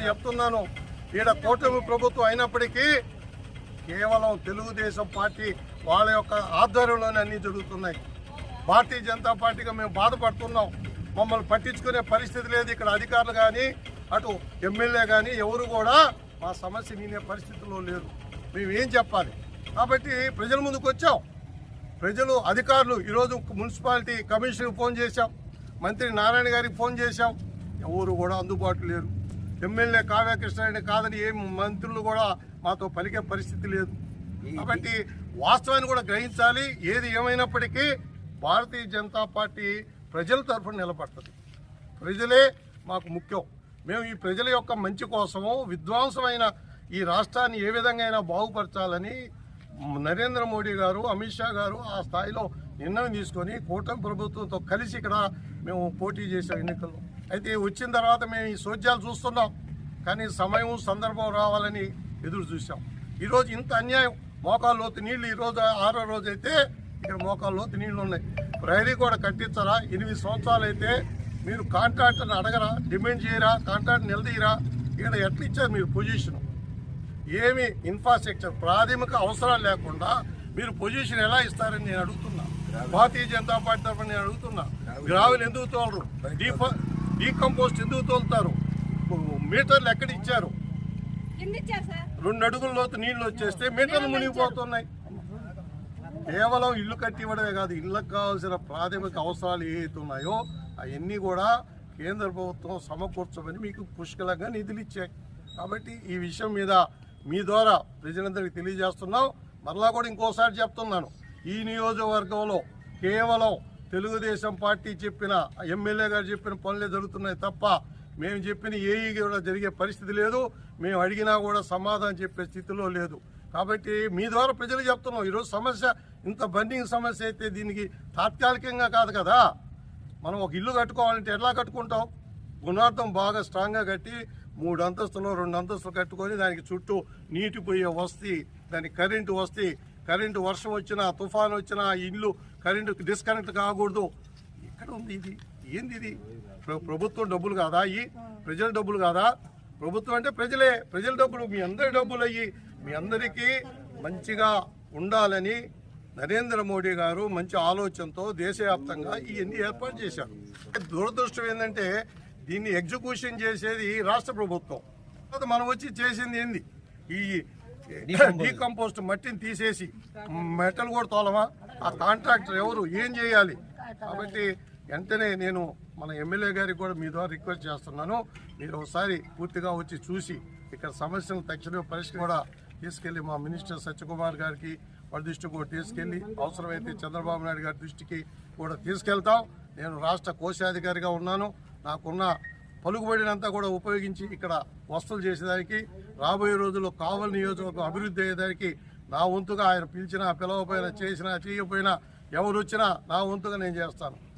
చెప్తున్నాను. ఈడ కూటమి ప్రభుత్వం అయినప్పటికీ కేవలం తెలుగుదేశం పార్టీ వాళ్ళ యొక్క ఆధ్వర్యంలోనే అన్నీ జరుగుతున్నాయి. భారతీయ జనతా పార్టీగా మేము బాధపడుతున్నాం. మమ్మల్ని పట్టించుకునే పరిస్థితి లేదు ఇక్కడ అధికారులు కానీ అటు ఎమ్మెల్యే కానీ ఎవరు కూడా మా సమస్య నేనే పరిస్థితిలో లేరు. మేమేం చెప్పాలి? కాబట్టి ప్రజల ముందుకు వచ్చాం. ప్రజలు అధికారులు ఈరోజు మున్సిపాలిటీ కమిషనర్కి ఫోన్ చేశాం. మంత్రి నారాయణ గారికి ఫోన్ చేశాం. ఎవరు కూడా అందుబాటులో లేరు. ఎమ్మెల్యే కావ్య కృష్ణారెడ్డి కాదని ఏ మంత్రులు కూడా మాతో పలికే పరిస్థితి లేదు. కాబట్టి వాస్తవాన్ని కూడా గ్రహించాలి. ఏది ఏమైనప్పటికీ భారతీయ జనతా పార్టీ ప్రజల తరఫున నిలబడుతుంది. ప్రజలే మాకు ముఖ్యం. మేము ఈ ప్రజల యొక్క మంచి కోసము విధ్వంసమైన ఈ రాష్ట్రాన్ని ఏ విధంగా అయినా బాగుపరచాలని నరేంద్ర మోడీ గారు అమిత్ షా గారు ఆ స్థాయిలో నిర్ణయం తీసుకొని కూటమి ప్రభుత్వంతో కలిసి ఇక్కడ మేము పోటీ చేసాం ఎన్నికల్లో అయితే వచ్చిన తర్వాత మేము ఈ సోద్యాలు చూస్తున్నాం. కానీ సమయం సందర్భం రావాలని ఎదురు చూసాం ఈరోజు ఇంత అన్యాయం. మోకాలు లోతు నీళ్ళు ఈరోజు ఆరో రోజు అయితే ఇక్కడ మోకాలు లోతు నీళ్ళు ఉన్నాయి. ప్రహరీ కూడా కట్టించరా? ఎనిమిది సంవత్సరాలు అయితే మీరు కాంట్రాక్టర్ని అడగరా? డిమాండ్ చేయరా? కాంట్రాక్ట్ నిలదీయరా? ఇక్కడ ఎట్లా ఇచ్చారు మీరు పొజిషన్? ఏమి ఇన్ఫ్రాస్ట్రక్చర్ ప్రాథమిక అవసరాలు లేకుండా మీరు పొజిషన్ ఎలా ఇస్తారని నేను అడుగుతున్నా. భారతీయ జనతా పార్టీ తరఫున నేను అడుగుతున్నా. గ్రావెల్. ఎందుకు తోలరు? డీఫ డీకంపోస్ట్ ఎందుకు తోలుతారు? మీటర్లు ఎక్కడ ఇచ్చారు? రెండు అడుగుల లోతు నీళ్ళు వచ్చేస్తే మీటర్లు మునిగిపోతున్నాయి. కేవలం ఇల్లు కట్టి ఇవ్వడమే కాదు ఇళ్ళకు కావాల్సిన ప్రాథమిక అవసరాలు ఏవైతే ఉన్నాయో అవన్నీ కూడా కేంద్ర ప్రభుత్వం సమకూర్చమని మీకు పుష్కలంగా నిధులు ఇచ్చాయి. కాబట్టి ఈ విషయం మీద మీ ద్వారా ప్రజలందరికీ తెలియజేస్తున్నాం. మరలా కూడా ఇంకోసారి చెప్తున్నాను. ఈ నియోజకవర్గంలో కేవలం తెలుగుదేశం పార్టీ చెప్పిన ఎమ్మెల్యే గారు చెప్పిన పనులే జరుగుతున్నాయి తప్ప మేము చెప్పిన ఏఈ కూడా జరిగే పరిస్థితి లేదు. మేము అడిగినా కూడా సమాధానం చెప్పే స్థితిలో లేదు. కాబట్టి మీ ద్వారా ప్రజలు చెప్తున్నాం ఈరోజు సమస్య ఇంత బండింగ్ సమస్య అయితే దీనికి తాత్కాలికంగా కాదు కదా. మనం ఒక ఇల్లు కట్టుకోవాలంటే ఎలా కట్టుకుంటాం? గుణార్థం బాగా స్ట్రాంగ్గా కట్టి మూడు అంతస్తులు రెండు అంతస్తులు కట్టుకొని దానికి చుట్టూ నీటి పోయే వస్తీ దానికి కరెంటు వస్తీ కరెంటు వర్షం వచ్చినా తుఫాన్ వచ్చినా ఇల్లు కరెంటు డిస్కనెక్ట్ కాకూడదు. ఎక్కడ ఉంది ఇది? ఏంది ఇది? ప్ర- ప్రభుత్వం డబ్బులు కాదా ఈ? ప్రజల డబ్బులు కాదా? ప్రభుత్వం అంటే ప్రజలే. ప్రజల డబ్బులు మీ అందరి డబ్బులు అయ్యి మీ అందరికీ మంచిగా ఉండాలని నరేంద్ర మోడీ గారు మంచి ఆలోచనతో దేశవ్యాప్తంగా ఇవన్నీ ఏర్పాటు చేశారు. దురదృష్టం ఏంటంటే దీన్ని ఎగ్జిక్యూషన్ చేసేది రాష్ట్ర ప్రభుత్వం. తర్వాత మనం వచ్చి చేసింది ఏంది? ఈ డీకంపోస్ట్ మట్టిని తీసేసి మెటల్ కూడా తోలమా? ఆ కాంట్రాక్టర్ ఎవరు? ఏం చేయాలి? కాబట్టి వెంటనే నేను మన ఎమ్మెల్యే గారికి కూడా మీ ద్వారా రిక్వెస్ట్ చేస్తున్నాను. మీరు ఒకసారి పూర్తిగా వచ్చి చూసి ఇక్కడ సమస్యను తక్షణమే పరిస్థితి కూడా తీసుకెళ్ళి మా మినిస్టర్ సత్యకుమార్ గారికి వాళ్ళ దృష్టికి కూడా తీసుకెళ్ళి అవసరమైతే చంద్రబాబు నాయుడు గారి దృష్టికి కూడా తీసుకెళ్తాం. నేను రాష్ట్ర కోశాధికారిగా ఉన్నాను. నాకున్న పలుకుబడినంతా కూడా ఉపయోగించి ఇక్కడ వసతులు చేసేదానికి రాబోయే రోజుల్లో కావలి నియోజకవర్గం అభివృద్ధి అయ్యేదానికి నా వంతుగా ఆయన పిలిచినా పిలవపోయినా చేసినా చేయకపోయినా ఎవరు వచ్చినా నా వంతుగా నేను చేస్తాను.